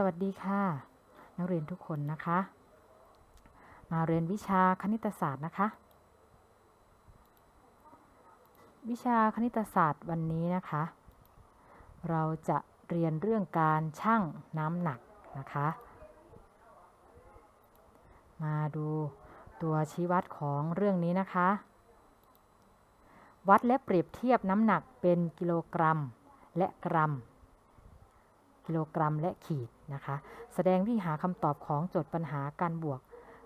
สวัสดีค่ะ นักเรียนทุกคนนะคะ มาเรียนวิชาคณิตศาสตร์นะคะ วิชาคณิตศาสตร์วันนี้นะคะ เราจะเรียนเรื่องการชั่งน้ำหนักนะคะ มาดูตัวชี้วัดของเรื่องนี้นะคะ วัดและเปรียบเทียบน้ำหนักเป็นกิโลกรัมและกรัมกิโลกรัมและขีด นะคะ แสดงวิธีหาคำตอบของโจทย์ปัญหาการบวก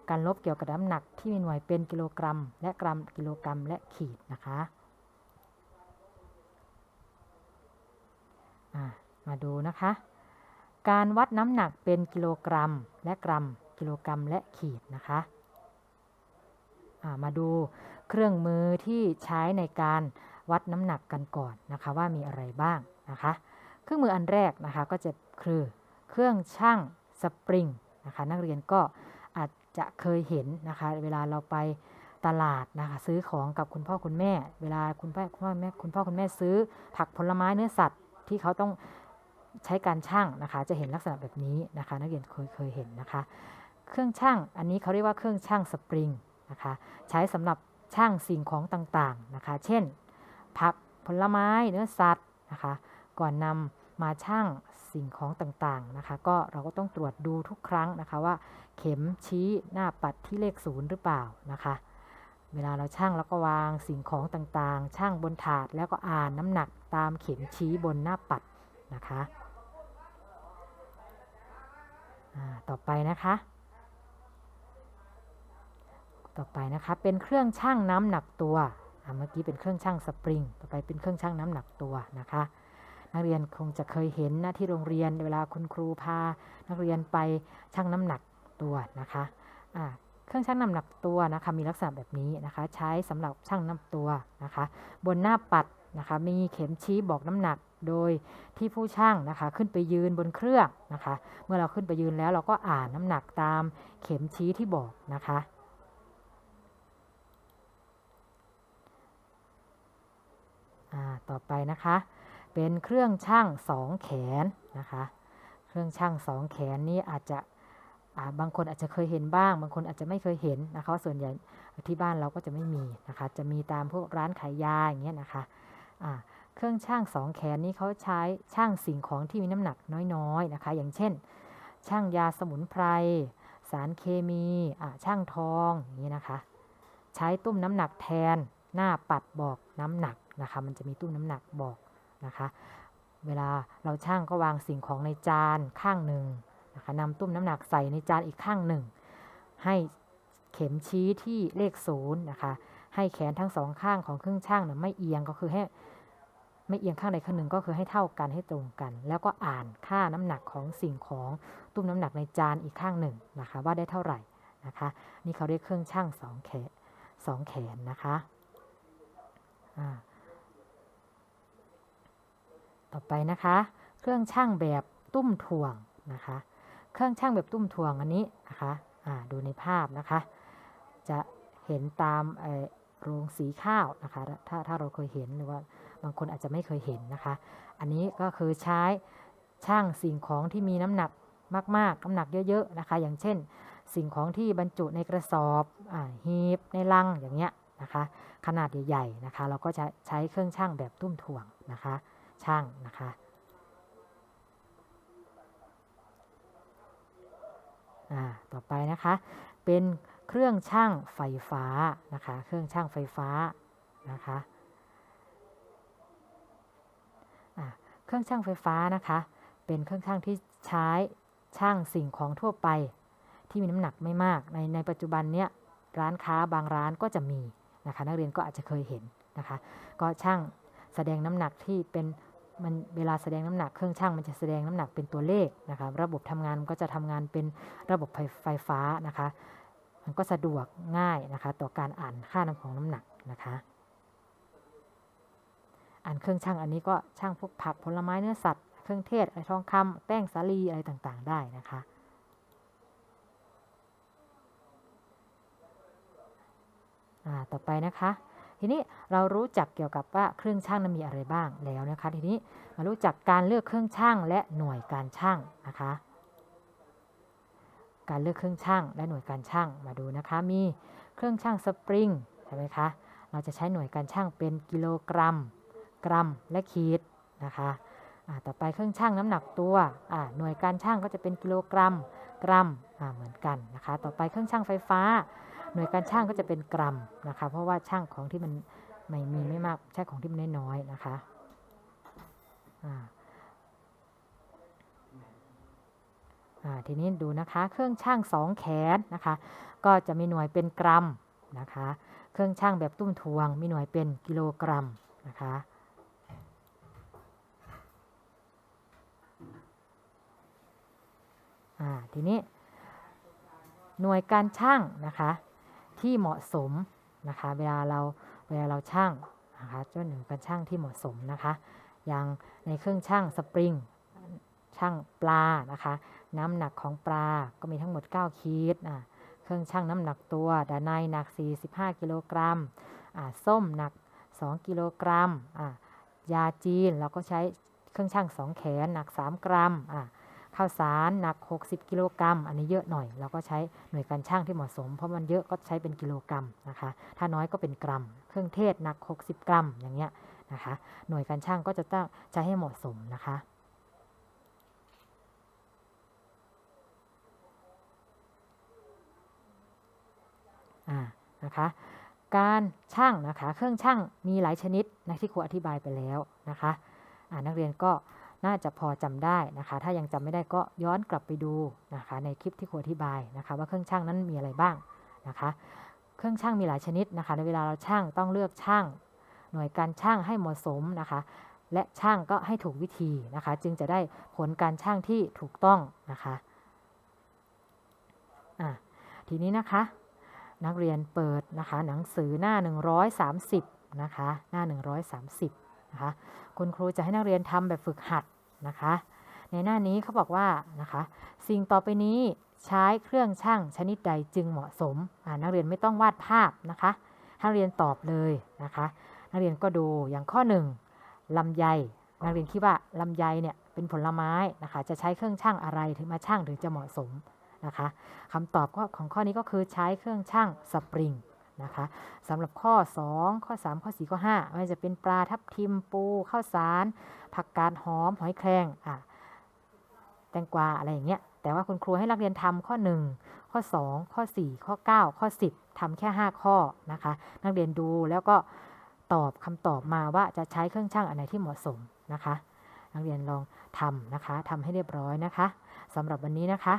การลบเกี่ยวกับน้ำหนักที่มีหน่วยเป็นกิโลกรัม และกรัมกิโลกรัมและขีดนะคะมาดูนะคะ การวัดน้ำหนักเป็นกิโลกรัม และกรัม กิโลกรัมและขีดนะคะมาดูเครื่องมือที่ใช้ในการวัดน้ำหนักกันก่อนนะคะว่ามีอะไรบ้างนะคะ เครื่องมืออันแรกนะคะก็จะคือ เครื่องช่างสปริงนะคะนักเรียนก็อาจจะเคยเห็นนะคะเวลาเราไปตลาดนะคะซื้อของกับคุณพ่อคุณแม่ เวลาคุณพ่อคุณแม่คุณพ่อคุณแม่ซื้อ ผักผลไม้เนื้อสัตว์ที่เขาต้องใช้การช่างนะคะ จะเห็นลักษณะแบบนี้นะคะ นักเรียนเคยเคยเห็นนะคะ เครื่องช่างอันนี้เขาเรียกว่าเครื่องช่างสปริงนะคะใช้สำหรับช่างสิ่งของต่างๆนะคะ เช่น ผักผลไม้เนื้อสัตว์นะคะ ก่อนนำ มาช่างสิ่งของต่างๆนะคะ ก็เราก็ต้องตรวจดูทุกครั้งนะคะว่า เข็มชี้หน้าปัดที่เลขศูนย์หรือเปล่านะคะ เวลาเราช่างแล้วก็วางสิ่งของต่างๆ ช่างบนถาดแล้วก็อ่านน้ำหนักตามเข็มชี้บนหน้าปัดนะคะต่อไปนะคะ ต่อไปนะคะเป็นเครื่องช่างน้ำหนักตัวเมื่อกี้เป็นเครื่องช่างสปริง ต่อไปเป็นเครื่องช่างน้ำหนักตัวนะคะ นักเรียนคงจะเคยเห็นนะที่โรงเรียนเวลาคุณครูพา นักเรียนไปชั่งน้ำหนักตัวนะคะะเครื่องชั่งน้ำหนักตัวนะคะมีลักษณะแบบนี้นะคะ ใช้สำหรับชั่งน้ำตัวนะคะ บนหน้าปัดนะคะมีเข็มชี้บอกน้ำหนักโดยที่ผู้ช่างนะคะขึ้นไปยืนบนเครื่องนะคะ เมื่อเราขึ้นไปยืนแล้วเราก็อ่านน้ำหนักตามเข็มชี้ที่บอกนะคะต่อไปนะคะ เป็นเครื่องช่างสองแขนนะคะ เครื่องช่างสองแขนนี้อาจจะบางคนอาจจะเคยเห็นบ้าง บางคนอาจจะไม่เคยเห็นนะคะส่วนใหญ่ที่บ้านเราก็จะไม่มีนะคะ จะมีตามพวกร้านขายยาอย่างเงี้ยนะคะะเครื่องช่างสองแขนนี้เขาใช้ช่างสิ่งของที่มีน้ำหนักน้อยๆนะคะ อย่างเช่น ช่างยาสมุนไพร สารเคมีช่างทองอย่างนี้นะคะ ใช้ตุ้มน้ำหนักแทนหน้าปัดบอกน้ำหนักนะคะ มันจะมีตุ้มน้ำหนักบอก นะคะ เวลาเราช่างก็วางสิ่งของในจานข้างหนึ่งนะคะนำตุ้มน้ำหนักใส่ในจานอีกข้างหนึ่ง ให้เข็มชี้ที่เลขศูนย์นะคะ ให้แขนทั้งสองข้างของเครื่องช่างนะไม่เอียงก็คือให้ไม่เอียงข้างใดข้างหนึ่งก็คือให้เท่ากันให้ตรงกัน แล้วก็อ่านค่าน้ำหนักของสิ่งของตุ้มน้ำหนักในจานอีกข้างหนึ่งนะคะ ว่าได้เท่าไหร่นะคะ นี่เขาเรียกเครื่องช่างสองแขนสองแขนนะคะ ต่อไปนะคะ เครื่องช่างแบบตุ้มถ่วงนะคะ เครื่องช่างแบบตุ้มถ่วงอันนี้นะคะดูในภาพนะคะ จะเห็นตามโรงสีข้าวนะคะ ถ้าถ้าเราเคยเห็นหรือว่าบางคนอาจจะไม่เคยเห็นนะคะ อันนี้ก็คือใช้ช่างสิ่งของที่มีน้ำหนักมากๆ น้ำหนักเยอะๆนะคะ อย่างเช่น สิ่งของที่บรรจุในกระสอบอหีบในลังอย่างเงี้ยนะคะ ขนาดใหญ่ๆนะคะ เราก็จะใช้เครื่องช่างแบบตุ้มถ่วงนะคะ ช่างนะคะ ต่อไปนะคะ เป็นเครื่องช่างไฟฟ้านะคะ เครื่องช่างไฟฟ้านะคะเครื่องช่างไฟฟ้านะคะ เป็นเครื่องช่างที่ใช้ช่างสิ่งของทั่วไป ที่มีน้ำหนักไม่มาก ในในปัจจุบันเนี้ยร้านค้าบางร้านก็จะมีนะคะ นักเรียนก็อาจจะเคยเห็นนะคะ ก็ช่างแสดงน้ำหนักที่เป็น มันเวลาแสดงน้ำหนักเครื่องช่างมันจะแสดงน้ำหนักเป็นตัวเลขนะคะระบบทำงานก็จะทำงานเป็นระบบไฟฟ้านะคะ มันก็สะดวกง่ายนะคะ ต่อการอ่านค่าน้ำของน้ำหนักนะคะ อ่านเครื่องช่างอันนี้ก็ช่างพวกผักผลไม้เนื้อสัตว์เครื่องเทศอะไรทองคำแป้งสาลีอะไรต่างๆ ได้นะคะต่อไปนะคะ ทีนี้เรารู้จักเกี่ยวกับว่าเครื่องช่างนั้นมีอะไรบ้างแล้วนะคะ ทีนี้มารู้จักการเลือกเครื่องช่างและหน่วยการช่างนะคะ การเลือกเครื่องช่างและหน่วยการช่างมาดูนะคะ มีเครื่องช่างสปริงใช่ไหมคะเราจะใช้หน่วยการช่างเป็นกิโลกรัม กรัมและขีดนะคะต่อไปเครื่องช่างน้ำหนักตัวหน่วยการช่างก็จะเป็นกิโลกรัม กรัมเหมือนกันนะคะ ต่อไปเครื่องช่างไฟฟ้า หน่วยการช่างก็จะเป็นกรัมนะคะ เพราะว่าช่างของที่มันไม่มีไม่มากใช่ของที่มันน้อยๆนะคะอ่าทีนี้ดูนะคะเครื่องช่างสองแขนนะคะ ก็จะมีหน่วยเป็นกรัมนะคะ เครื่องช่างแบบตุ้มทวง มีหน่วยเป็นกิโลกรัมนะคะทีนี้หน่วยการช่างนะคะ ที่เหมาะสมนะคะ เวลาเราเวลาเราช่างนะคะเจ้าหน่วยการช่างที่เหมาะสมนะคะ อย่างในเครื่องช่างสปริงช่างปลานะคะ น้ำหนักของปลาก็มีทั้งหมด 9ขีดอ่าเครื่องชั่งน้ำหนักตัวดานายหนัก 45 กิโลกรัมอ่าส้มหนัก 2 กิโลกรัมอ่ายาจีนเราก็ใช้เครื่องชั่ง2 แขนหนัก 3 กรัมอ่า ข้าวสารหนัก 60 กิโลกรัม อันนี้เยอะหน่อย เราก็ใช้หน่วยการช่างที่เหมาะสม เพราะมันเยอะก็ใช้เป็นกิโลกรัมนะคะ ถ้าน้อยก็เป็นกรัม เครื่องเทศหนัก 60 กรัมอย่างเงี้ยนะคะ หน่วยการช่างก็จะต้องใช้ให้เหมาะสมนะคะอ่านะคะการช่างนะคะ เครื่องช่างมีหลายชนิดนะที่ครูอธิบายไปแล้วนะคะนักเรียนก็ น่าจะพอจำได้นะคะ ถ้ายังจำไม่ได้ก็ย้อนกลับไปดูนะคะ ในคลิปที่ครูอธิบายนะคะ ว่าเครื่องช่างนั้นมีอะไรบ้างนะคะ เครื่องช่างมีหลายชนิดนะคะในเวลาเราช่างต้องเลือกช่าง หน่วยการช่างให้เหมาะสมนะคะ และช่างก็ให้ถูกวิธีนะคะ จึงจะได้ผลการช่างที่ถูกต้องนะคะะทีนี้นะคะ นักเรียนเปิดนะคะ หนังสือหน้า 130นะคะ หน้า 130 นะคะคุณครูจะให้นักเรียนทำแบบฝึกหัดนะคะ ในหน้านี้เขาบอกว่านะคะสิ่งต่อไปนี้ใช้เครื่องช่างชนิดใดจึงเหมาะสมนักเรียนไม่ต้องวาดภาพนะคะนักเรียนตอบเลยนะคะ นักเรียนก็ดูอย่างข้อ1ลำไยนักเรียนคิดว่าลำไยเนี่ยเป็นผลไม้นะคะ จะใช้เครื่องช่างอะไรถึงมาช่างถึงจะเหมาะสมนะคะคำตอบก็ของข้อนี้ก็คือใช้เครื่องช่างสปริง นะคะสำหรับข้อ 2 ข้อ 3 ข้อ 4 ข้อ 5 ไม่ว่าจะเป็นปลาทับทิมปูข้าวสาร ผักกาดหอม หอยแครงอะแตงกวาอะไรอย่างเงี้ยแต่ว่าคุณครูให้นักเรียนทำข้อ 1 ข้อ 2 ข้อ 4 ข้อ 9 ข้อ 10ทำแค่ 5 ข้อนะคะ นักเรียนดูแล้วก็ตอบคำตอบมาว่าจะใช้เครื่องช่างอันไหนที่เหมาะสมนะคะ นักเรียนลองทำนะคะทำให้เรียบร้อยนะคะสำหรับวันนี้นะคะ